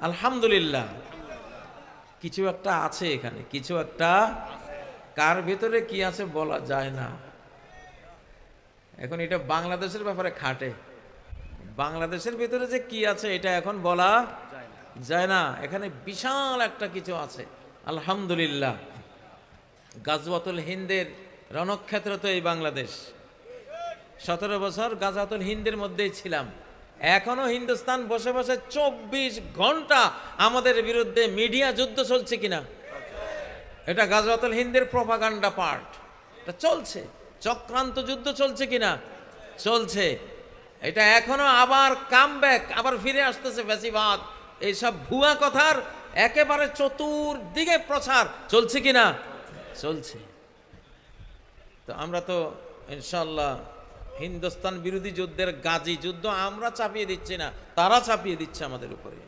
আলহামদুলিল্লাহ। কিছু একটা আছে এখানে, কিছু একটা কার ভেতরে কি আছে বলা যায় না। এখন এটা বাংলাদেশের ব্যাপারে খাটে। বাংলাদেশের ভেতরে যে কি আছে এটা এখন বলা যায় না। এখানে বিশাল একটা কিছু আছে। আলহামদুলিল্লাহ। গাজওয়াতুল হিন্দের রণক্ষেত্র তো এই বাংলাদেশ। সতেরো বছর গাজাতুল হিন্দের মধ্যেই ছিলাম। এখনও হিন্দুস্তান বসে বসে চব্বিশ ঘণ্টা আমাদের বিরুদ্ধে মিডিয়া যুদ্ধ চলছে কিনা? এটা গাজওয়াতুল হিন্দের প্রপাগান্ডা পার্ট। এটা চলছে। চক্রান্ত যুদ্ধ চলছে কিনা? চলছে। এটা এখনও আবার কাম আবার ফিরে আসতেছে বেশিরভাগ এইসব ভুয়া কথার একেবারে চতুর্দিকে প্রচার চলছে কিনা? চলছে। তো আমরা তো ইনশাল্লাহ হিন্দুস্তান বিরোধী যুদ্ধের গাজী যুদ্ধ আমরা চাপিয়ে দিচ্ছি না তারা চাপিয়ে দিচ্ছে আমাদের উপরে।